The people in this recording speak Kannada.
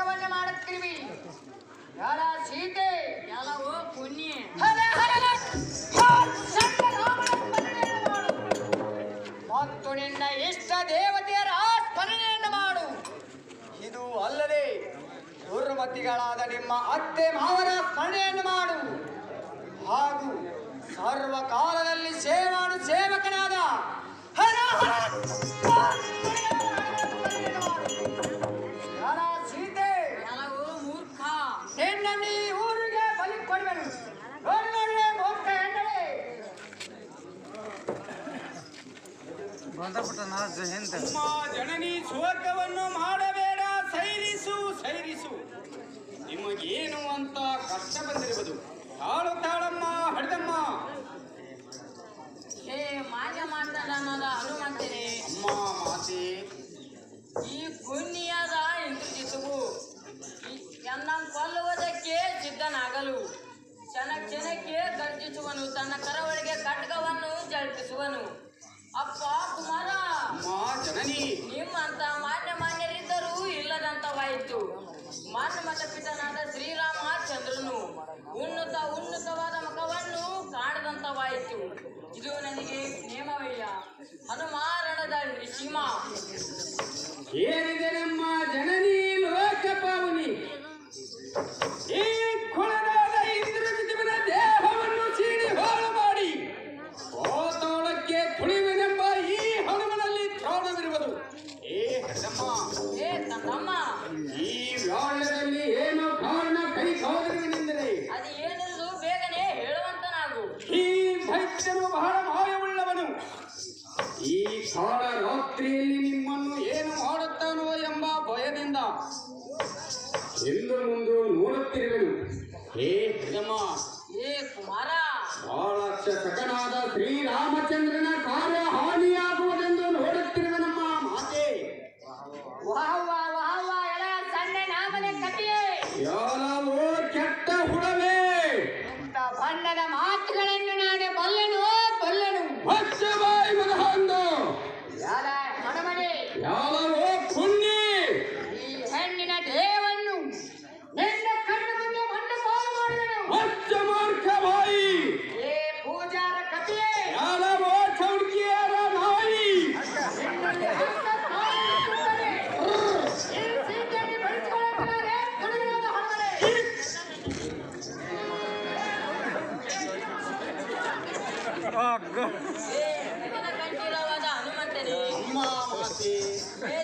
ಲೋಕವನ್ನೇ ಮಾಡುತ್ತಿರುವಿ. ಯಾರ ಸೀತೆ? ಯಾರವೋ ಪುಣ್ಯ. ಮತ್ತು ನಿನ್ನ ಇಷ್ಟ ದೇವತೆಯರ ಸ್ಮರಣೆಯನ್ನು ಮಾಡು. ಇದು ಅಲ್ಲದೆ ದುರ್ಮತಿಗಳಾದ ನಿಮ್ಮ ಅತ್ತೆ ಮಾವನ ಸ್ಮರಣೆಯನ್ನು ಮಾಡು. ಹಾಗೂ ಸರ್ವಕಾಲದಲ್ಲಿ ಸೇವಾನು ಸೇವೆ ಉಮಾ ಜನನಿ ಸ್ವರ್ಗವನ್ನು ಮಾಡಬೇಡ ಸೈರಿಸು ಸೈರಿಸು. ನಿಮಗೇನು ಅಂತ ಕಷ್ಟ ಬಂದಿರುವುದು. ತಾಳು ತಾಳಮ್ಮ ಹಡದಮ್ಮ ಹೇ ಮಾಜ ಮಾತಾಡೋದ ಹನುಮಂತನೇ ಅಮ್ಮ ಮಾತೆ. ಈ ಗುನ್ನಿಯಾದ ಇಂದ್ರಜಿತುವು ಎನ್ನ ಕೊಲ್ಲುವುದಕ್ಕೆ ಸಿದ್ಧನಾಗಲು. ಕ್ಷಣ ಕ್ಷಣಕ್ಕೆ ಗರ್ಜಿಸುವನು ತನ್ನ ಕರವಳಿಗೆ ಖಡ್ಗವನ್ನು ಜಲ್ಪಿಸುವನು ಕಾಣದಂತವಾಯಿತು ಇದು ನನಗೆ ನೇಮವಯ್ಯ ಹನುಮಾರಣದ ಸೀಮ. ಏನಿದೆ ನಮ್ಮ ಜನನಿ ಲೋಕ ಪಾವನಿ? ಈ ಕೊಳನಾದ ಇಂದ್ರಜಿತನ ದೇಹವನ್ನು ಸೀಳಿ ಹಾಳು ಮಾಡಿ. ಪಾತಾಳಕ್ಕೆ ತುಳಿವೆನೆಂಬ ಈ ಹನುಮನಲ್ಲಿ ತ್ರಾಣವಿರುವುದು. ಏ ಹಡ್ದಮ್ಮ ಏ ತಮ್ಮ ಈ ರಾತ್ರಿಯಲ್ಲಿ ನಿಮ್ಮನ್ನು ಏನು ಮಾಡುತ್ತಾನೋ ಎಂಬ ಭಯದಿಂದ ಎಂದು ಮುಂದು ನೋಡುತ್ತಿರುವೆನು. ಹೇ ಏ ಕುಮಾರ ಬಾಳಕ್ಷ ಸಕನಾದ ಶ್ರೀರಾಮಚಂದ್ರನ ಕಾರ್ಯ ಹಾನಿಯಾಗುವುದೆಂದು ನೋಡುತ್ತಿರುವೆನಮ್ಮ ಮಾತೆ. ವಾಹ್ ವಾಹ್ ವಾಹ್ ವಾಹ್ ಎಲ ಸಣ್ಣ ನಾಮನೆ ಕಟ್ಟಿಯೇ. ಯಾಲವೋ ಏ ನಿನ್ನ